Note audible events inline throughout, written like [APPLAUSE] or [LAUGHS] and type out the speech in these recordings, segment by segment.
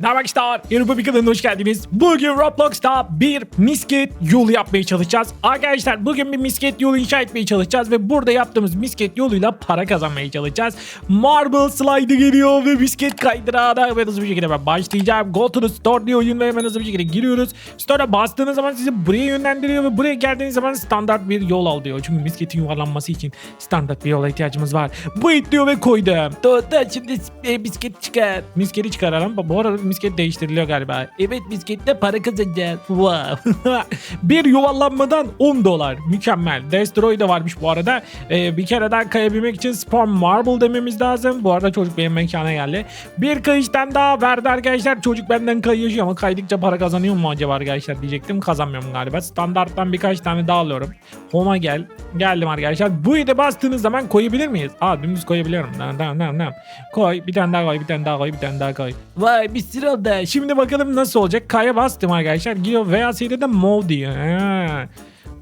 Merhaba arkadaşlar, Europa bir kanalına hoş geldiniz. Bugün Roblox'ta bir misket yolu yapmaya çalışacağız. Arkadaşlar bugün bir misket yolu inşa etmeye çalışacağız ve burada yaptığımız misket yoluyla para kazanmaya çalışacağız. Marble slide geliyor ve misket kaydırağına hemen hızlı bir şekilde ben başlayacağım. Go to the store diyor oyun ve hemen hızlı bir şekilde giriyoruz. Store'a bastığınız zaman sizi buraya yönlendiriyor ve buraya geldiğiniz zaman standart bir yol al diyor. Çünkü misketin yuvarlanması için standart bir yola ihtiyacımız var. Bu it diyor ve koydum. Doğru şimdi e, misket çıkar. Misketi çıkaralım. Bu arada misket değiştiriliyor galiba. Evet miskette para kazanacağız. Wow. [LAUGHS] bir yuvarlanmadan 10 dolar. Mükemmel. Destroy da varmış bu arada. Ee, bir kere daha kayabilmek için Spawn Marble dememiz lazım. Bu arada çocuk benim mekana geldi. Bir kayıştan daha verdi arkadaşlar. Çocuk benden kayıyor ama kaydıkça para kazanıyor mu acaba arkadaşlar diyecektim. Kazanmıyorum galiba. Standarttan birkaç tane daha alıyorum. Home'a gel. Geldim arkadaşlar. Bu de bastığınız zaman koyabilir miyiz? Aa dümdüz koyabiliyorum. Tamam tamam. tamam. Koy. Bir tane daha koy. Bir tane daha koy. Bir tane daha koy. Vay bir oldu. Şimdi bakalım nasıl olacak. K'ya bastım arkadaşlar. Gidiyor VLC'de de mov diyor.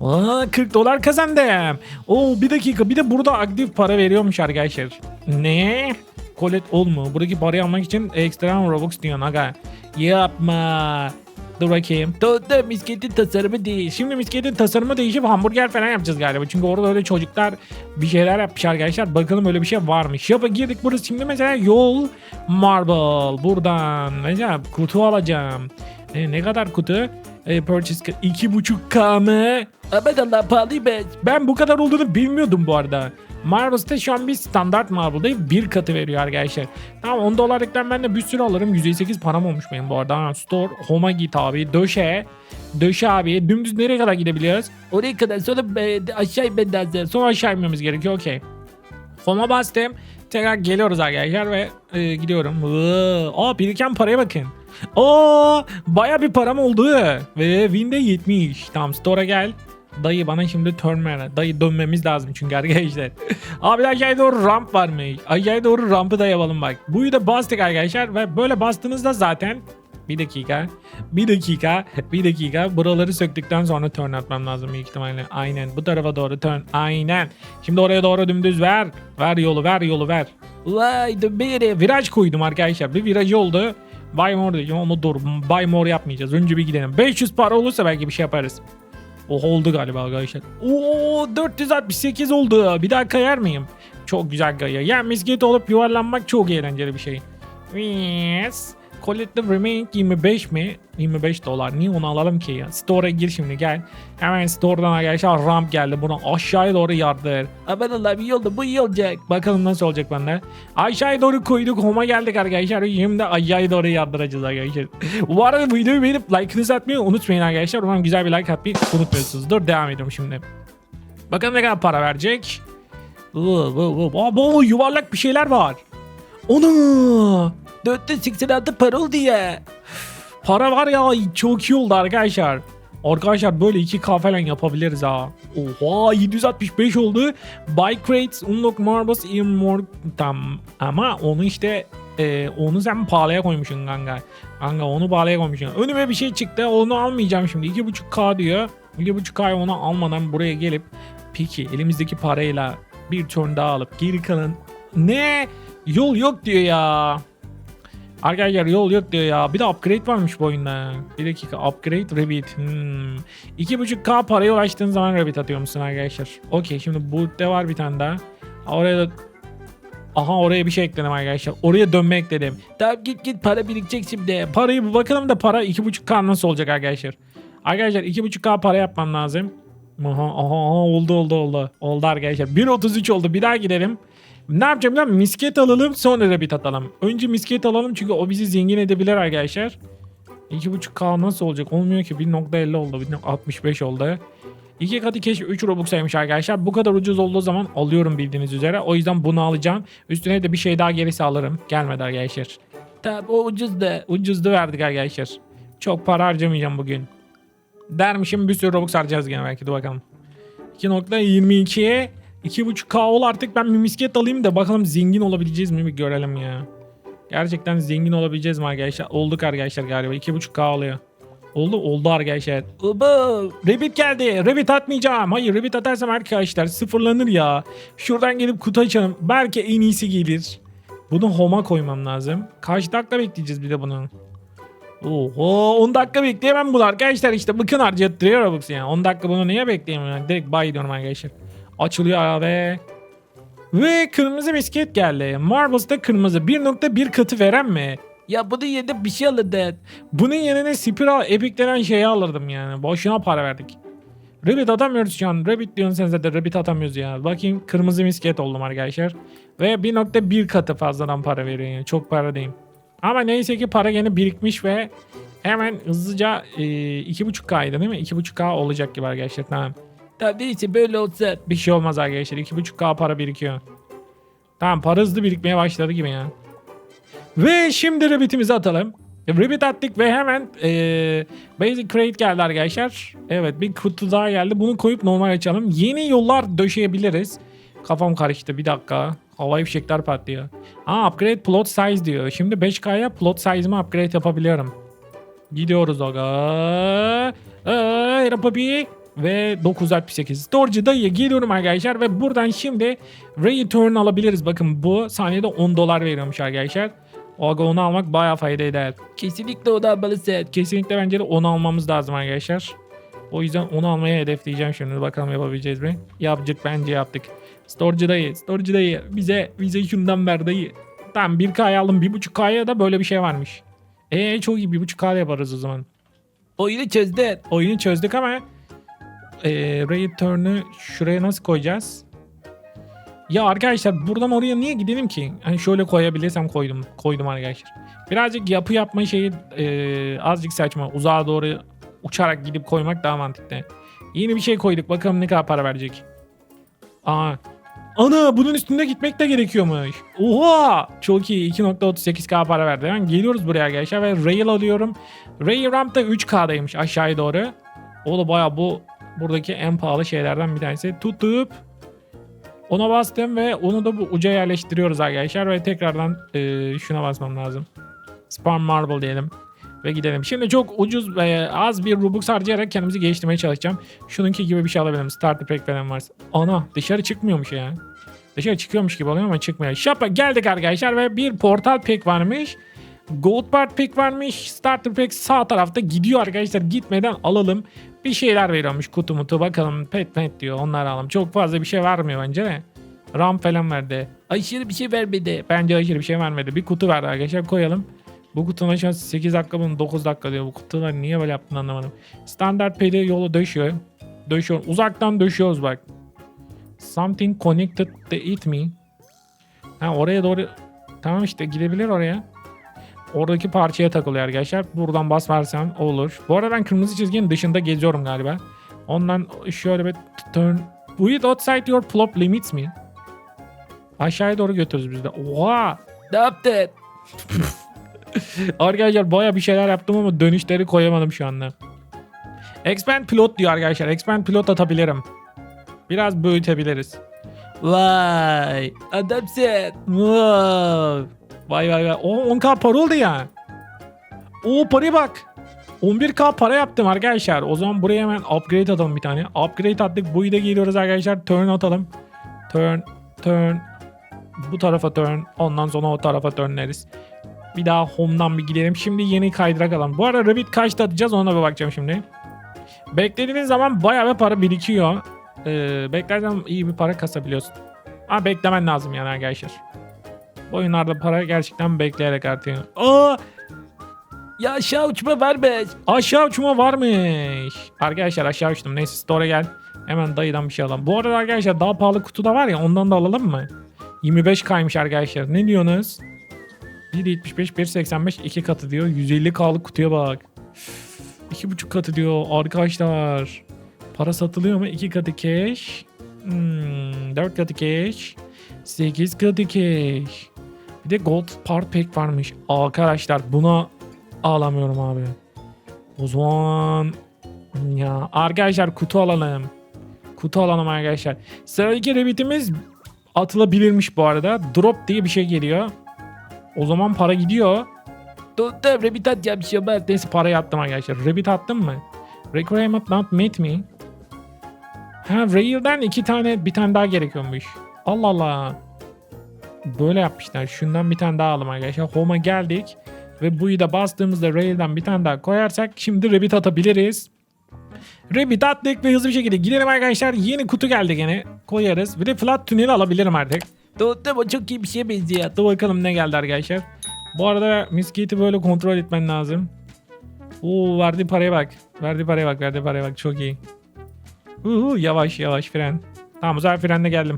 Aa, 40 dolar kazandım. Oo bir dakika bir de burada aktif para veriyormuş arkadaşlar. Ne? Kolet olmu. Buradaki parayı almak için ekstra Robux diyor aga. Yapma. Dur bakayım. Doğru misketin tasarımı değil. Şimdi misketin tasarımı değişip hamburger falan yapacağız galiba. Çünkü orada öyle çocuklar bir şeyler yapmış arkadaşlar. Bakalım öyle bir şey varmış. Yapa girdik burası. Şimdi mesela yol marble. Buradan mesela kutu alacağım. E, ne kadar kutu? Purchase 2.5k mı? Aman Allah pahalıymış. Ben bu kadar olduğunu bilmiyordum bu arada. Marvel'da şu an bir standart Marvel değil bir katı veriyor arkadaşlar. Tamam 10 dolarlıktan ben de bir sürü alırım. 158 param olmuş benim bu arada. Store, Home'a git abi. Döşe. Döşe abi. Dümdüz nereye kadar gidebiliyoruz? Oraya kadar sonra e, aşağı inmen lazım. Sonra aşağı inmemiz gerekiyor. Okey. Home'a bastım. Tekrar geliyoruz arkadaşlar ve e, gidiyorum. Aa biriken paraya bakın. Aa baya bir param oldu. Ve Win'de 70. Tamam store'a gel. Dayı bana şimdi turn ver. Dayı dönmemiz lazım çünkü arkadaşlar. [LAUGHS] Abi aşağıya doğru ramp var mı? Aşağıya doğru rampı da yapalım bak. Buyu da bastık arkadaşlar ve böyle bastığınızda zaten bir dakika. Bir dakika. Bir dakika. Buraları söktükten sonra turn atmam lazım büyük ihtimalle. Aynen. Bu tarafa doğru turn. Aynen. Şimdi oraya doğru dümdüz ver. Ver yolu ver yolu ver. Vay dönme yeri. Viraj koydum arkadaşlar. Bir virajı oldu. Buy more diyeceğim ama dur. Buy more yapmayacağız. Önce bir gidelim. 500 para olursa belki bir şey yaparız. O oldu galiba arkadaşlar. Oo 468 oldu. Bir daha kayar mıyım? Çok güzel kayıyor. Yani misket olup yuvarlanmak çok eğlenceli bir şey. Yes. Collective Remaining 25 mi? 25 dolar. Niye onu alalım ki ya? Store'a gir şimdi gel. Hemen store'dan arkadaşlar ramp geldi. Bunu aşağıya doğru yardır. Aman Allah bir yolda bu iyi olacak. Bakalım nasıl olacak bende. Aşağıya doğru koyduk. Home'a geldik arkadaşlar. Şimdi aşağıya doğru yardıracağız arkadaşlar. [LAUGHS] Bu arada videoyu beğenip like'ınızı atmayı unutmayın arkadaşlar. Umarım güzel bir like atmayı unutmuyorsunuz. Dur devam ediyorum şimdi. Bakalım ne kadar para verecek. Oo, oo, oo. Aa, bu yuvarlak bir şeyler var. Onu 486 para oldu ya. para var ya çok iyi oldu arkadaşlar. Arkadaşlar böyle 2K falan yapabiliriz ha. Oha 765 oldu. Buy crates, unlock marbles, more. Tamam ama onu işte e, onu sen pahalıya koymuşsun kanka. Kanka onu pahalıya koymuşsun. Önüme bir şey çıktı onu almayacağım şimdi. 2.5K diyor. 2.5K'yı onu almadan buraya gelip peki elimizdeki parayla bir turn daha alıp geri kalan ne? Yol yok diyor ya. Arkadaşlar yol yok diyor ya. Bir de upgrade varmış bu oyunda. Bir dakika upgrade rabbit. Hmm. 2.5k paraya ulaştığın zaman rabbit atıyor musun arkadaşlar? Okey şimdi burada var bir tane daha. Oraya da Aha oraya bir şey ekledim arkadaşlar. Oraya dönme ekledim. Tamam git git para birikecek şimdi. Parayı bakalım da para 2.5k nasıl olacak arkadaşlar? Arkadaşlar 2.5k para yapmam lazım. Aha, aha, aha oldu oldu oldu. Oldu arkadaşlar. 1.33 oldu. Bir daha gidelim. Ne yapacağım musun? Misket alalım sonra rabbit atalım. Önce misket alalım çünkü o bizi zengin edebilir arkadaşlar. 2.5k nasıl olacak? Olmuyor ki 1.50 oldu. 1.65 oldu. 2 katı keşke 3 Robux'aymış arkadaşlar. Bu kadar ucuz olduğu zaman alıyorum bildiğiniz üzere. O yüzden bunu alacağım. Üstüne de bir şey daha gerisi alırım. Gelmedi arkadaşlar. Tamam o ucuz da. Ucuzdu verdik arkadaşlar. Çok para harcamayacağım bugün. Dermişim bir sürü Robux harcayacağız gene belki de bakalım. 2.22'ye 2.5k ol artık ben bir misket alayım da bakalım zengin olabileceğiz mi bir görelim ya. Gerçekten zengin olabileceğiz mi arkadaşlar? Olduk arkadaşlar galiba 2.5k oluyor. Oldu oldu arkadaşlar. Oba. Rabbit geldi. Rabbit atmayacağım. Hayır Rabbit atarsam arkadaşlar sıfırlanır ya. Şuradan gelip kutu açalım. Belki en iyisi gelir. Bunu home'a koymam lazım. Kaç dakika bekleyeceğiz bir de bunu? Oho 10 dakika bekleyemem bunu arkadaşlar işte bakın harcattırıyor Robux yani 10 dakika bunu niye bekleyemem direkt buy diyorum arkadaşlar. Açılıyor abi. Ve kırmızı misket geldi. Marbles'ta kırmızı 1.1 katı veren mi? Ya bunu yerine bir şey alırdın. Bunun yerine Spiral Epic denen şeyi alırdım yani. Boşuna para verdik. Rabbit atamıyoruz şu an. Rabbit diyorsun sen zaten Rabbit atamıyoruz ya. Bakayım kırmızı misket oldum arkadaşlar. Ve 1.1 katı fazladan para veriyor yani. Çok para değil. Ama neyse ki para gene birikmiş ve hemen hızlıca e, 2.5K'ydı değil mi? 2.5K olacak gibi arkadaşlar tamam. Tamam neyse böyle olsun. Bir şey olmaz arkadaşlar. 2.5K para birikiyor. Tamam para hızlı birikmeye başladı gibi ya. Ve şimdi Rabbit'imizi atalım. Rabbit attık ve hemen eee Basic Crate geldi arkadaşlar. Evet bir kutu daha geldi. Bunu koyup normal açalım. Yeni yollar döşeyebiliriz. Kafam karıştı bir dakika. Havai fişekler patlıyor. Aa upgrade plot size diyor. Şimdi 5K'ya plot size'ımı upgrade yapabiliyorum. Gidiyoruz aga. Eee Rapabi. Ve 968. Storage'ı da geliyorum arkadaşlar. Ve buradan şimdi Return alabiliriz. Bakın bu saniyede 10 dolar veriyormuş arkadaşlar. Aga onu almak bayağı fayda eder. Kesinlikle o da almalısın. Kesinlikle bence de onu almamız lazım arkadaşlar. O yüzden onu almaya hedefleyeceğim şimdi. Bakalım yapabileceğiz mi? Yapacak bence yaptık. Storage'ı dayı, storage'ı dayı. Bize, bize şundan ver dayı. Tamam 1K'ya aldım. 1.5K'ya da böyle bir şey varmış. Eee çok iyi 1.5K'da yaparız o zaman. Oyunu çözdün. Oyunu çözdük ama eee return'ü şuraya nasıl koyacağız? Ya arkadaşlar buradan oraya niye gidelim ki? Hani şöyle koyabilirsem koydum. Koydum arkadaşlar. Birazcık yapı yapma şeyi eee, azıcık saçma. Uzağa doğru uçarak gidip koymak daha mantıklı. Yeni bir şey koyduk. Bakalım ne kadar para verecek. Aa. Ana bunun üstünde gitmek de gerekiyormuş. Oha! Çok iyi. 2.38k para verdi. Hemen geliyoruz buraya arkadaşlar ve rail alıyorum. Rail ramp da 3k'daymış aşağıya doğru. O da baya bu buradaki en pahalı şeylerden bir tanesi. Tutup ona bastım ve onu da bu uca yerleştiriyoruz arkadaşlar ve tekrardan e, şuna basmam lazım. Spam Marble diyelim ve gidelim. Şimdi çok ucuz ve az bir Robux harcayarak kendimizi geliştirmeye çalışacağım. Şununki gibi bir şey alabilirim. Starter pack falan varsa. Ana dışarı çıkmıyormuş ya. Dışarı çıkıyormuş gibi oluyor ama çıkmıyor. Şapa geldik arkadaşlar ve bir portal pack varmış. Gold part pack varmış. Starter pack sağ tarafta gidiyor arkadaşlar. Gitmeden alalım. Bir şeyler veriyormuş kutu mutu. Bakalım pet pet diyor. Onları alalım. Çok fazla bir şey vermiyor bence de. RAM falan verdi. Aşırı bir şey vermedi. Bence aşırı bir şey vermedi. Bir kutu verdi arkadaşlar koyalım. Bu kutunun aşağısı 8 dakika bunun 9 dakika diyor. Bu kutular niye böyle yaptığını anlamadım. Standart pedi yolu döşüyor. Döşüyor. Uzaktan döşüyoruz bak. Something connected to it me. Ha oraya doğru. Tamam işte gidebilir oraya. Oradaki parçaya takılıyor arkadaşlar. Buradan bas versen olur. Bu arada ben kırmızı çizginin dışında geziyorum galiba. Ondan şöyle bir turn. With outside your plop limits mi? Aşağıya doğru götürürüz biz de. Oha! Ne? [LAUGHS] Arkadaşlar baya bir şeyler yaptım ama dönüşleri koyamadım şu anda. Expand pilot diyor arkadaşlar. Expand pilot atabilirim. Biraz büyütebiliriz. Vay. Adamsın. Wow. Vay vay vay. O 10k para oldu ya. O paraya bak. 11k para yaptım arkadaşlar. O zaman buraya hemen upgrade atalım bir tane. Upgrade attık. Bu da geliyoruz arkadaşlar. Turn atalım. Turn, turn. Bu tarafa turn. Ondan sonra o tarafa turnleriz. Bir daha home'dan bir gidelim. Şimdi yeni kaydırak alalım. Bu arada Rabbit kaçta atacağız ona bir bakacağım şimdi. Beklediğiniz zaman bayağı bir para birikiyor. Ee, beklersen iyi bir para kasabiliyorsun. Ama beklemen lazım yani arkadaşlar. Oyunlarda para gerçekten bekleyerek artıyor. Aa, Ya aşağı uçma vermez. aşağı uçma varmış. Arkadaşlar aşağı uçtum. Neyse store'a gel. Hemen dayıdan bir şey alalım. Bu arada arkadaşlar daha pahalı kutu da var ya ondan da alalım mı? 25 kaymış arkadaşlar. Ne diyorsunuz? 1.75, 1.85 iki katı diyor. 150k'lık kutuya bak. 2.5 katı diyor arkadaşlar. Para satılıyor mu? 2 katı cash. Hmm, 4 katı cash. 8 katı cash. Bir de gold part pack varmış. Arkadaşlar buna alamıyorum abi. O zaman ya arkadaşlar kutu alalım. Kutu alalım arkadaşlar. Sıradaki rabbitimiz atılabilirmiş bu arada. Drop diye bir şey geliyor. O zaman para gidiyor. Tuttum. Rabbit atacağım bir şey. Neyse parayı attım arkadaşlar. Rabbit attım mı? Requirement not met me. Ha Rail'den iki tane bir tane daha gerekiyormuş. Allah Allah. Böyle yapmışlar. Şundan bir tane daha alalım arkadaşlar. Home'a geldik. Ve buyu da bastığımızda rail'den bir tane daha koyarsak şimdi rabbit atabiliriz. Rabbit attık ve hızlı bir şekilde gidelim arkadaşlar. Yeni kutu geldi gene. Koyarız. Bir de flat tüneli alabilirim artık. O çok iyi bir şeye benziyor. Dur bakalım ne geldi arkadaşlar. Bu arada misketi böyle kontrol etmen lazım. Oo verdi paraya bak. Verdi paraya bak. Verdi paraya bak. Çok iyi. Uhu, yavaş yavaş fren. Tamam zaman frenle geldim.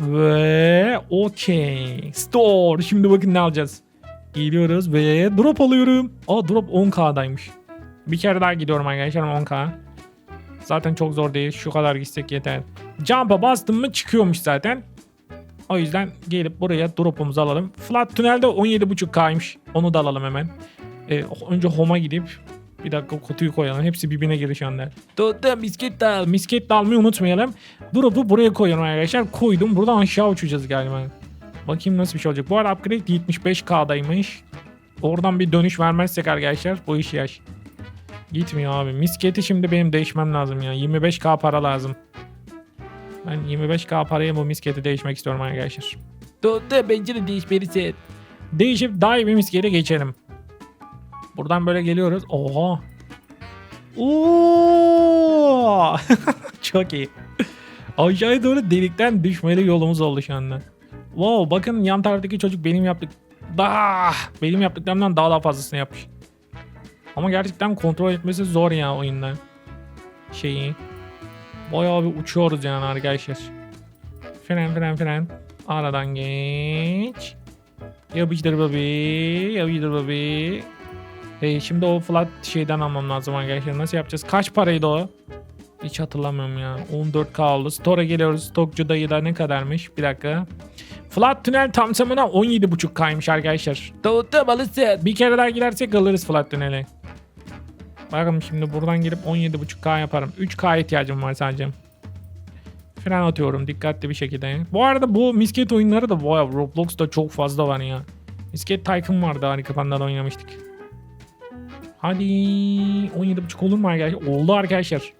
Ve okey. Store. Şimdi bakın ne alacağız. Geliyoruz ve drop alıyorum. Aa drop 10k'daymış. Bir kere daha gidiyorum arkadaşlar 10k. Zaten çok zor değil. Şu kadar gitsek yeter. Jump'a bastım mı çıkıyormuş zaten. O yüzden gelip buraya drop'umuzu alalım. Flat tünelde 17.5K'ymış. Onu da alalım hemen. Ee, önce home'a gidip bir dakika kutuyu koyalım. Hepsi birbirine girişenler. Dostum bisküvit de al. Misket de almayı unutmayalım. Drop'u buraya koyuyorum arkadaşlar. Koydum. Buradan aşağı uçacağız galiba. Bakayım nasıl bir şey olacak. Bu arada upgrade 75K'daymış. Oradan bir dönüş vermezsek arkadaşlar bu iş yaş. Gitmiyor abi. Misketi şimdi benim değişmem lazım ya. 25K para lazım. Ben 25K paraya bu misketi değişmek istiyorum arkadaşlar. Dostum bence de değişmelisin. Değişip daha iyi bir miskete geçelim. Buradan böyle geliyoruz. Oha. Oo! [LAUGHS] Çok iyi. Aşağıya doğru delikten düşmeli yolumuz oldu şu anda. Wow bakın yan taraftaki çocuk benim yaptık daha benim yaptıklarımdan daha da fazlasını yapmış. Ama gerçekten kontrol etmesi zor ya oyunda. Şeyi. Bayağı bir uçuyoruz yani arkadaşlar. Fren fren fren. Aradan geç. Yapıştır babi. Yapıştır babi. Hey, şimdi o flat şeyden almam lazım arkadaşlar. Nasıl yapacağız? Kaç paraydı o? Hiç hatırlamıyorum ya. 14k oldu. Store'a geliyoruz. Stokçu dayı da ne kadarmış? Bir dakika. Flat tünel tam tamına 17.5k'ymış arkadaşlar. Dostum alırsın. Bir kere daha gidersek alırız flat tüneli. Bakın şimdi buradan girip 17.5k yaparım. 3k ihtiyacım var sadece. Fren atıyorum dikkatli bir şekilde. Bu arada bu misket oyunları da bu Roblox'ta çok fazla var ya. Misket Tycoon vardı harika pandan oynamıştık. Hadi 17.5 olur mu arkadaşlar? Oldu arkadaşlar.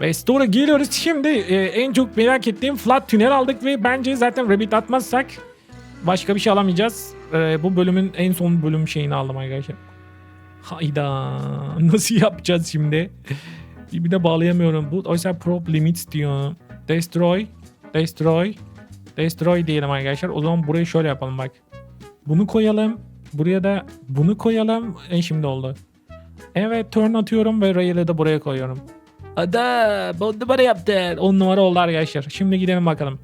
Ve Store'a geliyoruz. Şimdi e, en çok merak ettiğim flat tünel aldık ve bence zaten Rabbit atmazsak başka bir şey alamayacağız. E, bu bölümün en son bölüm şeyini aldım arkadaşlar. Hayda. [LAUGHS] Nasıl yapacağız şimdi? Bir de bağlayamıyorum. Bu oysa prop limits diyor. Destroy. Destroy. Destroy diyelim arkadaşlar. O zaman burayı şöyle yapalım bak. Bunu koyalım. Buraya da bunu koyalım. E şimdi oldu. Evet turn atıyorum ve rail'i de buraya koyuyorum. Adam on numara yaptın. 10 numara oldu arkadaşlar. Şimdi gidelim bakalım.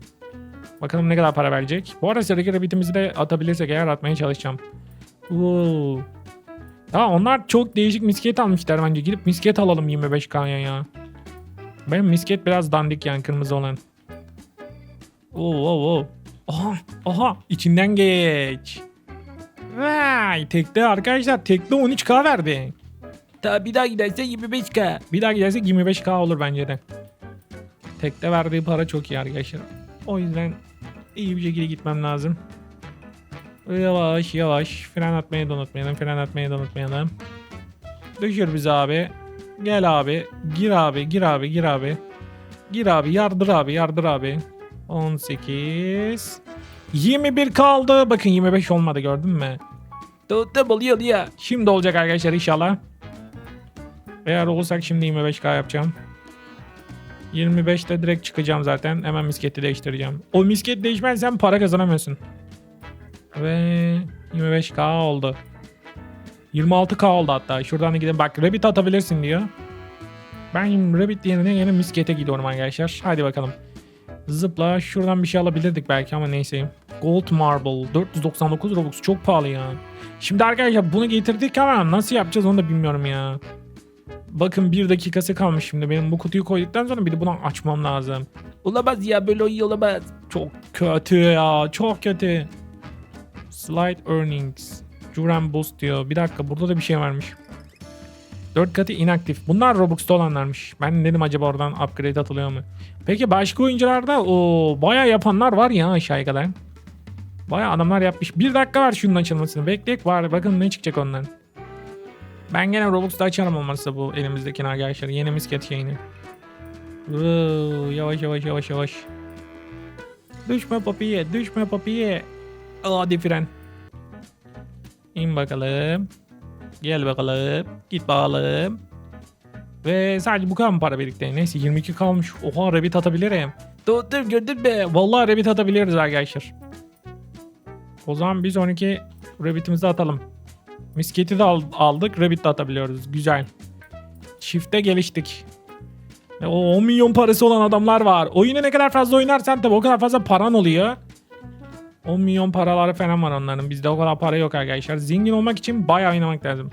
Bakalım ne kadar para verecek. Bu arada sıradaki rabbitimizi de atabilirsek eğer atmaya çalışacağım. Oo. Ya onlar çok değişik misket almışlar bence. Gidip misket alalım 25k'ya ya. Benim misket biraz dandik yani kırmızı olan. Oo, oo, oo. Aha, aha içinden geç. Vay tekte arkadaşlar tekte 13k verdi. Tabi bir daha gidersen 25k. Bir daha gidersek 25k olur bence de. Tekte verdiği para çok iyi arkadaşlar. O yüzden iyi bir şekilde gitmem lazım. Yavaş yavaş. Fren atmayı da unutmayalım. Fren atmayı da unutmayalım. Düşür bizi abi. Gel abi. Gir abi. Gir abi. Gir abi. Gir abi. Yardır abi. Yardır abi. 18. 21 kaldı. Bakın 25 olmadı gördün mü? Dostum oluyor oluyor. Şimdi olacak arkadaşlar inşallah. Eğer olursak şimdi 25k yapacağım. 25'te direkt çıkacağım zaten. Hemen misketi değiştireceğim. O misket değişmezsen para kazanamıyorsun. Ve 25k oldu. 26k oldu hatta. Şuradan da gidin. Bak rabbit atabilirsin diyor. Ben rabbit yerine yine miskete gidiyorum arkadaşlar. Hadi bakalım. Zıpla. Şuradan bir şey alabilirdik belki ama neyse. Gold Marble. 499 Robux. Çok pahalı ya. Şimdi arkadaşlar bunu getirdik ama nasıl yapacağız onu da bilmiyorum ya. Bakın bir dakikası kalmış şimdi. Benim bu kutuyu koyduktan sonra bir de bunu açmam lazım. Olamaz ya böyle oyun olamaz. Çok kötü ya. Çok kötü. Slide earnings. Duran boost diyor. Bir dakika burada da bir şey varmış. 4 katı inaktif. Bunlar Robux'ta olanlarmış. Ben dedim acaba oradan upgrade atılıyor mu? Peki başka oyuncularda o baya yapanlar var ya aşağıya kadar. Baya adamlar yapmış. Bir dakika var şunun açılmasını. Bekleyek var. Bakın ne çıkacak ondan. Ben gene Robux'ta açarım olmazsa bu elimizdeki arkadaşlar. Yeni misket şeyini. Oo, yavaş yavaş yavaş yavaş. Düşme papiye, düşme papiye. Hadi fren. İn bakalım. Gel bakalım. Git bakalım. Ve sadece bu kadar mı para birikti? Neyse 22 kalmış. Oha rabbit atabilirim. Dostum gördün mü? Vallahi rabbit atabiliriz arkadaşlar. O zaman biz 12 rabbitimizi atalım. Misketi de al- aldık. Rabbit de atabiliyoruz. Güzel. Çifte geliştik. Ve o 10 milyon parası olan adamlar var. Oyunu ne kadar fazla oynarsan tabii o kadar fazla paran oluyor. 10 milyon paraları falan var onların. Bizde o kadar para yok arkadaşlar. Zengin olmak için bayağı oynamak lazım.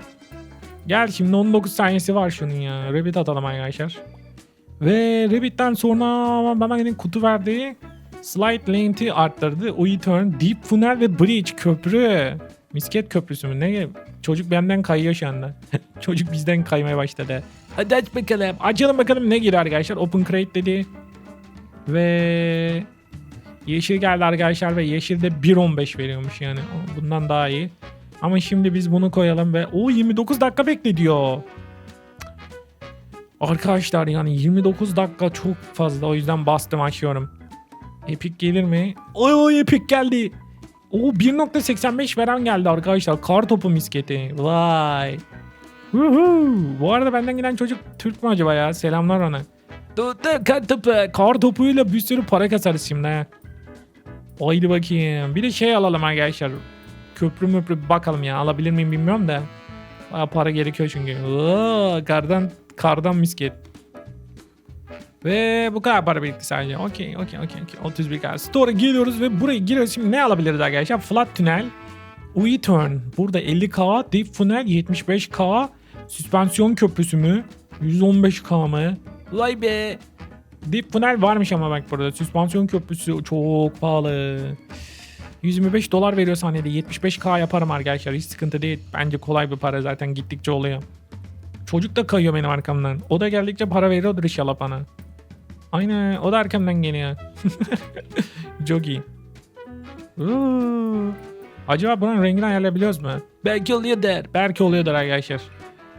Gel şimdi 19 saniyesi var şunun ya. Rabbit atalım arkadaşlar. Ve Rabbit'ten sonra bana yine kutu verdi. Slide length'i arttırdı. U-turn, deep funnel ve bridge köprü. Misket köprüsü mü? Ne? Çocuk benden kayıyor şu anda. [LAUGHS] Çocuk bizden kaymaya başladı. Hadi aç bakalım. Açalım bakalım ne geliyor arkadaşlar. Open crate dedi. Ve yeşil geldi arkadaşlar ve yeşil de 1.15 veriyormuş yani. Bundan daha iyi. Ama şimdi biz bunu koyalım ve o 29 dakika bekle diyor. Arkadaşlar yani 29 dakika çok fazla o yüzden bastım açıyorum. Epic gelir mi? Oy oy Epic geldi. O 1.85 veren geldi arkadaşlar. Kar topu misketi. Vay. Woohoo. Bu arada benden giden çocuk Türk mü acaba ya? Selamlar ona. Kan topu. Kar topuyla bir sürü para kasarız şimdi ha. Haydi bakayım. Bir de şey alalım arkadaşlar. Köprü müprü bir bakalım ya. Alabilir miyim bilmiyorum da. Bayağı para gerekiyor çünkü. Oo, kardan, kardan misket. Ve bu kadar para birikti sadece. Okey, okey, okey, okey. 31 kadar. Store'a geliyoruz ve buraya giriyoruz. Şimdi ne alabiliriz arkadaşlar? Flat tünel. U-turn. Burada 50k. Deep funnel 75k. Süspansiyon köprüsü mü? 115k mı? Vay be. Deep funnel varmış ama bak burada. Süspansiyon köprüsü çok pahalı. 125 dolar veriyor saniyede. 75k yaparım arkadaşlar. Hiç sıkıntı değil. Bence kolay bir para zaten gittikçe oluyor. Çocuk da kayıyor benim arkamdan. O da geldikçe para veriyordur inşallah bana. Aynen o da arkamdan geliyor. [LAUGHS] çok iyi. Uuu. Acaba bunun rengini ayarlayabiliyoruz mu? Belki oluyor der. Belki oluyordur arkadaşlar.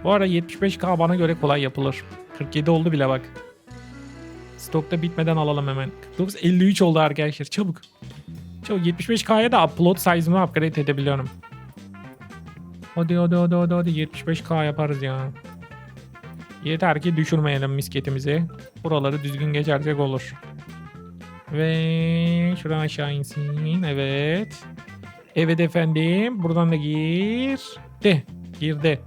Bu arada 75k bana göre kolay yapılır. 47 oldu bile bak. Stokta bitmeden alalım hemen. 49 53 oldu arkadaşlar çabuk. Çabuk 75k'ya da upload size'ımı upgrade edebiliyorum. Hadi hadi hadi hadi hadi 75k yaparız ya. Yeter ki düşürmeyelim misketimizi. Buraları düzgün geçersek olur. Ve şuradan aşağı insin. Evet. Evet efendim. Buradan da gir. De. Girdi.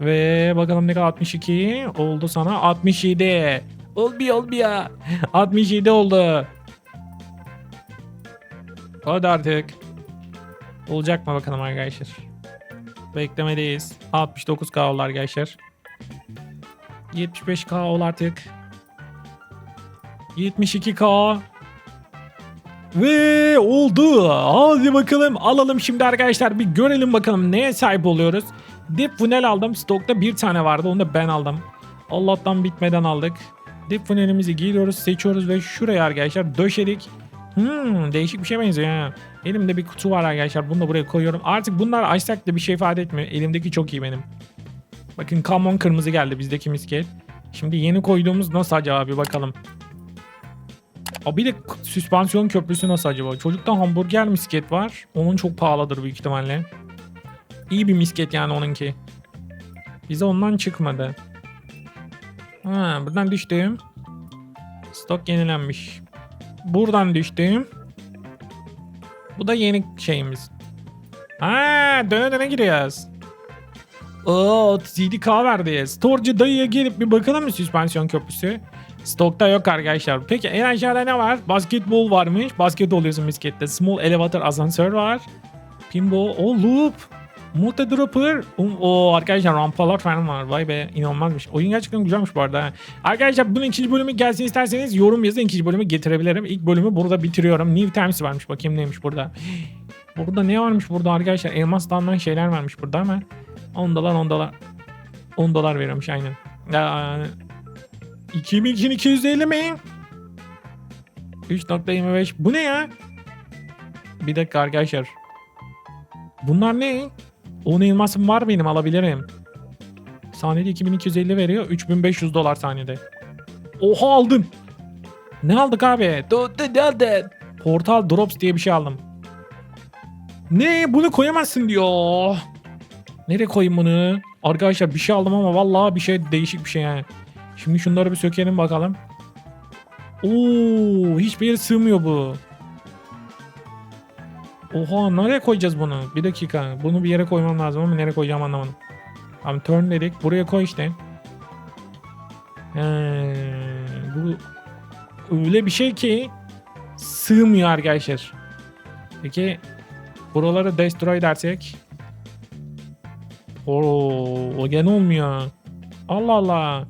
Ve bakalım ne kadar 62 oldu sana 67. Olmuyor olmuyor. 67 oldu. Hadi artık. Olacak mı bakalım arkadaşlar. Beklemedeyiz. 69k oldu arkadaşlar. 75k ol artık. 72k. Ve oldu. Hadi bakalım alalım şimdi arkadaşlar bir görelim bakalım neye sahip oluyoruz. Dip funnel aldım. Stokta bir tane vardı. Onu da ben aldım. Allah'tan bitmeden aldık. Dip funnelimizi giriyoruz, seçiyoruz ve şuraya arkadaşlar döşedik. Hmm, değişik bir şey benziyor ha. Elimde bir kutu var arkadaşlar. Bunu da buraya koyuyorum. Artık bunlar açsak da bir şey ifade etmiyor. Elimdeki çok iyi benim. Bakın kamyon kırmızı geldi bizdeki misket. Şimdi yeni koyduğumuz nasıl acaba bir bakalım. Aa, bir de süspansiyon köprüsü nasıl acaba? Çocukta hamburger misket var. Onun çok pahalıdır büyük ihtimalle. İyi bir misket yani onunki. Bize ondan çıkmadı. Ha, buradan düştüm. Stok yenilenmiş. Buradan düştüm. Bu da yeni şeyimiz. Ha, döne döne giriyoruz. Oo, 37k verdi. Store'cu dayıya gelip bir bakalım mı süspansiyon köprüsü? Stokta yok arkadaşlar. Peki en aşağıda ne var? Basketbol varmış. Basket oluyorsun miskette. Small elevator asansör var. Pinball. O loop. Multi dropper. Um, o arkadaşlar rampalar falan var. Vay be inanılmazmış. Oyun gerçekten güzelmiş bu arada. Arkadaşlar bunun ikinci bölümü gelsin isterseniz yorum yazın. ikinci bölümü getirebilirim. İlk bölümü burada bitiriyorum. New Times varmış. Bakayım neymiş burada. [GASPS] Burada ne varmış burada arkadaşlar? Elmas damlayan şeyler varmış burada ama 10 dolar 10 dolar 10 dolar veriyormuş aynen. Ya, 2250 mi? 3.25 bu ne ya? Bir dakika arkadaşlar. Bunlar ne? 10 elmasım var benim alabilirim. Saniyede 2250 veriyor. 3500 dolar saniyede. Oha aldım. Ne aldık abi? Portal Drops diye bir şey aldım. Ne? Bunu koyamazsın diyor. Nereye koyayım bunu? Arkadaşlar bir şey aldım ama vallahi bir şey değişik bir şey yani. Şimdi şunları bir sökelim bakalım. Oo, hiçbir yere sığmıyor bu. Oha nereye koyacağız bunu? Bir dakika. Bunu bir yere koymam lazım ama nereye koyacağım anlamadım. Tamam turn dedik. Buraya koy işte. He, bu öyle bir şey ki sığmıyor arkadaşlar. Peki buraları destroy dersek Oo, o gene olmuyor. Allah Allah.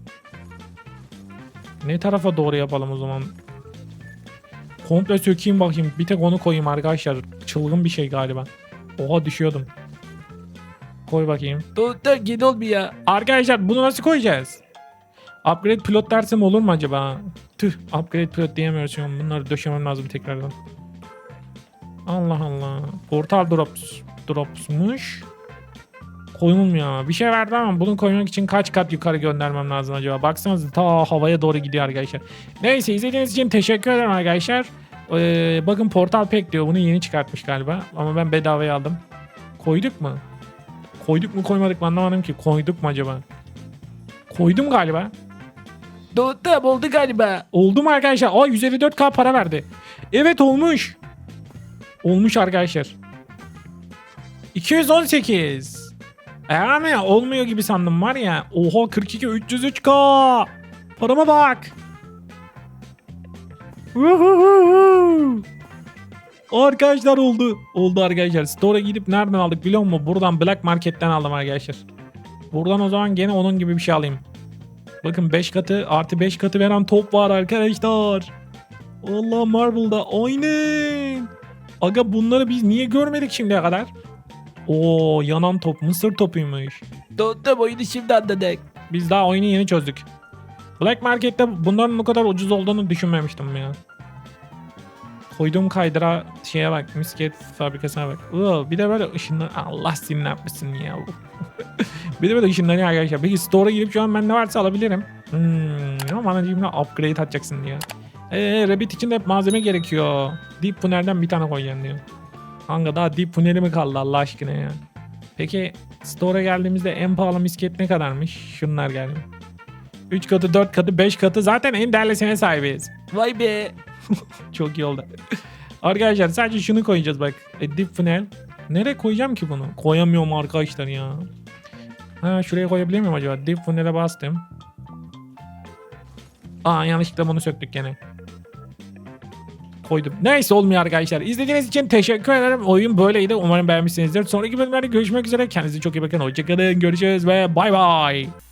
Ne tarafa doğru yapalım o zaman? Komple sökeyim bakayım. Bir tek onu koyayım arkadaşlar. Çılgın bir şey galiba. Oha düşüyordum. Koy bakayım. Doktor gene olmuyor. Arkadaşlar bunu nasıl koyacağız? Upgrade pilot dersem olur mu acaba? Tüh upgrade pilot diyemiyoruz. Bunları döşemem lazım tekrardan. Allah Allah. Portal drops. Dropsmuş. Koyulmuyor ama. Bir şey verdi ama bunu koymak için kaç kat yukarı göndermem lazım acaba? Baksanıza ta havaya doğru gidiyor arkadaşlar. Neyse izlediğiniz için teşekkür ederim arkadaşlar. Ee, bakın portal pek diyor. Bunu yeni çıkartmış galiba. Ama ben bedavaya aldım. Koyduk mu? Koyduk mu koymadık mı anlamadım ki. Koyduk mu acaba? Koydum galiba. Doktor oldu galiba. Oldu mu arkadaşlar? Aa 154k para verdi. Evet olmuş. Olmuş arkadaşlar. 218. Yani olmuyor gibi sandım var ya. Oha 42 303k. Parama bak. Vuhuhu. Arkadaşlar oldu. Oldu arkadaşlar. Store'a gidip nereden aldık biliyor musun? Buradan Black Market'ten aldım arkadaşlar. Buradan o zaman gene onun gibi bir şey alayım. Bakın 5 katı artı 5 katı veren top var arkadaşlar. Allah Marvel'da aynen. Aga bunları biz niye görmedik şimdiye kadar? Oo yanan top mısır topuymuş. Doktor oyunu şimdi anladık. Biz daha oyunu yeni çözdük. Black Market'te bunların bu kadar ucuz olduğunu düşünmemiştim ya. Koyduğum kaydıra şeye bak misket fabrikasına bak. Oo, bir de böyle ışınlar Allah seni ne yapmışsın ya. [LAUGHS] bir de böyle ışınlanıyor arkadaşlar. Peki store'a girip şu an ben ne varsa alabilirim. Hmm, ama bana şimdi upgrade atacaksın diyor. Eee Rabbit için de hep malzeme gerekiyor. Deep Funer'den bir tane koyacaksın diyor. Kanka daha Deep Funer'i mi kaldı Allah aşkına ya. Peki store'a geldiğimizde en pahalı misket ne kadarmış? Şunlar geldi. 3 katı, 4 katı, 5 katı zaten en değerlisine sahibiz. Vay be. [LAUGHS] Çok iyi oldu. Arkadaşlar sadece şunu koyacağız bak. E, dip funnel. Nereye koyacağım ki bunu? Koyamıyorum arkadaşlar ya. Ha şuraya koyabilir miyim acaba? Dip funnel'e bastım. Aa yanlışlıkla bunu söktük gene. Koydum. Neyse olmuyor arkadaşlar. İzlediğiniz için teşekkür ederim. Oyun böyleydi. Umarım beğenmişsinizdir. Sonraki bölümlerde görüşmek üzere. Kendinize çok iyi bakın. Hoşçakalın. Görüşürüz ve bay bay.